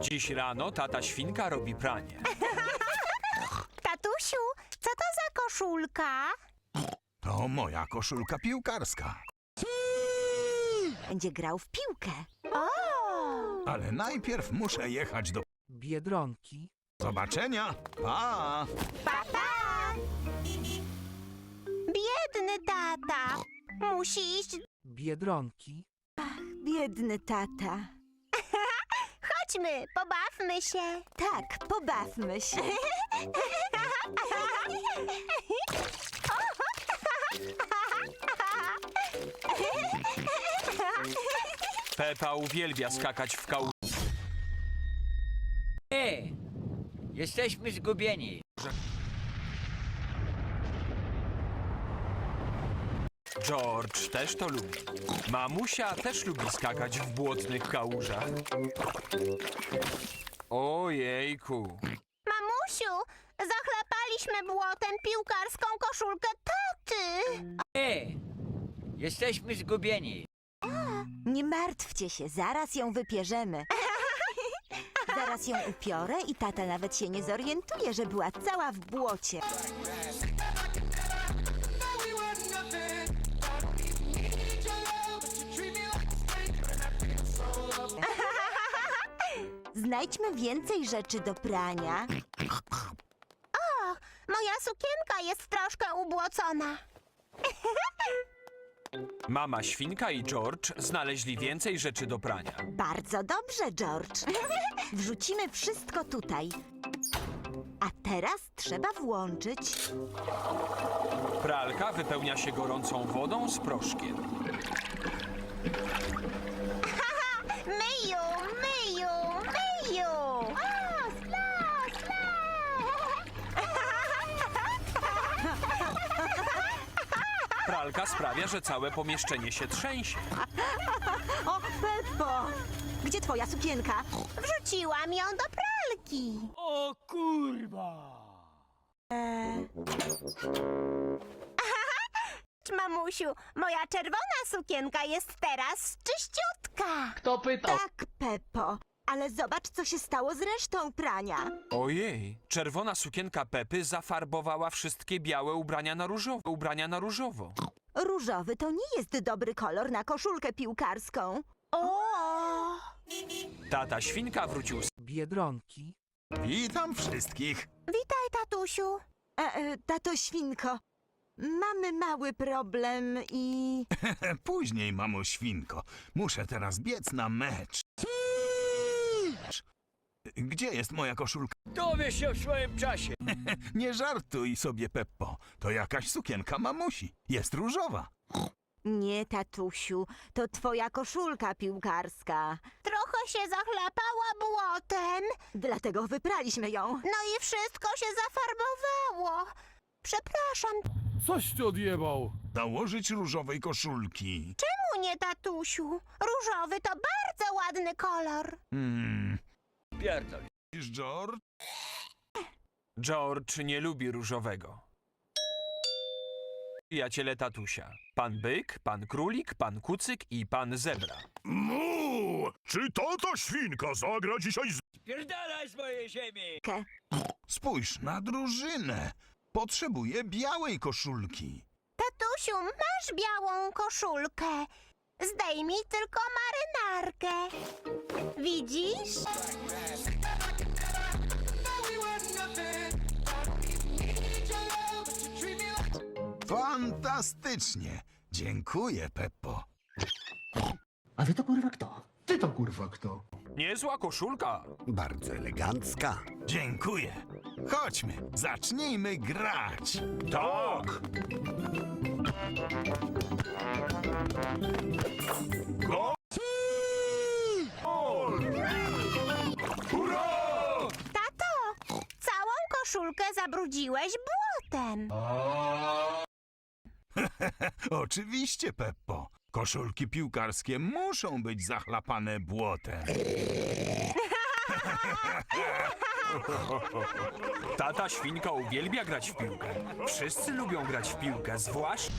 Dziś rano tata świnka robi pranie. Tatusiu, co to za koszulka? To moja koszulka piłkarska. Będzie grał w piłkę. O! Ale najpierw muszę jechać do Biedronki, zobaczenia. Pa! Papa! Biedny tata. Musi iść. biedronki, Biedny tata. Chodźmy, pobawmy się. Tak, pobawmy się. Pepa uwielbia skakać w kał... Ej, jesteśmy zgubieni. George też to lubi. Mamusia też lubi skakać w błotnych kałużach. Ojejku. Mamusiu, zachlapaliśmy błotem piłkarską koszulkę taty. Ej, jesteśmy zgubieni. Nie martwcie się, zaraz ją wypierzemy. Zaraz ją upiorę i tata nawet się nie zorientuje, że była cała w błocie. Znajdźmy więcej rzeczy do prania. O, moja sukienka jest troszkę ubłocona. Mama świnka i George znaleźli więcej rzeczy do prania. Bardzo dobrze, George. Wrzucimy wszystko tutaj. A teraz trzeba włączyć. Pralka wypełnia się gorącą wodą z proszkiem. Myju, myju, Pralka sprawia, że całe pomieszczenie się trzęsie. O, Peppo! Gdzie twoja sukienka? Wrzuciłam ją do pralki. O kurwa! Mamusiu, moja czerwona sukienka jest teraz czyściutka. Kto pytał? Tak, Peppo. Ale zobacz, co się stało z resztą prania. Ojej, czerwona sukienka Pepy zafarbowała wszystkie białe ubrania na różowo. Ubrania na różowo. Różowy to nie jest dobry kolor na koszulkę piłkarską. O! Tata świnka wrócił z biedronki, Witam wszystkich. Witaj, tatusiu. E, e, tato świnko, mamy mały problem i... Później, mamo świnko. Muszę teraz biec na mecz. Gdzie jest moja koszulka? Dowiesz się w swoim czasie. Nie żartuj sobie, Peppo. To jakaś sukienka mamusi. Jest różowa. Nie, tatusiu, to twoja koszulka piłkarska. Trochę się zachlapała błotem. Dlatego wypraliśmy ją. No i wszystko się zafarbowało. Przepraszam, Coś ty odjebał. Założyć różowej koszulki. czemu nie, tatusiu? Różowy to bardzo ładny kolor. Hmm. Pierdol. Widzisz, George? George nie lubi różowego. Przyjaciele tatusia. Pan byk, pan królik, pan kucyk i pan zebra. Mu! Czy tata świnka zagra dzisiaj z... Pierdalaj z mojej ziemi! Spójrz na drużynę. Potrzebuję białej koszulki. Tatusiu, masz białą koszulkę. Zdejmij tylko marynarkę. Widzisz? Fantastycznie. Dziękuję, Peppo. A wy to kurwa kto? Ty to kurwa kto? Niezła koszulka. Bardzo elegancka. Dziękuję. Chodźmy, zacznijmy grać. Tak. Koszulkę zabrudziłeś błotem. Oczywiście, Peppo. Koszulki piłkarskie muszą być zachlapane błotem. Tata świnka uwielbia grać w piłkę. Wszyscy lubią grać w piłkę, zwłaszcza...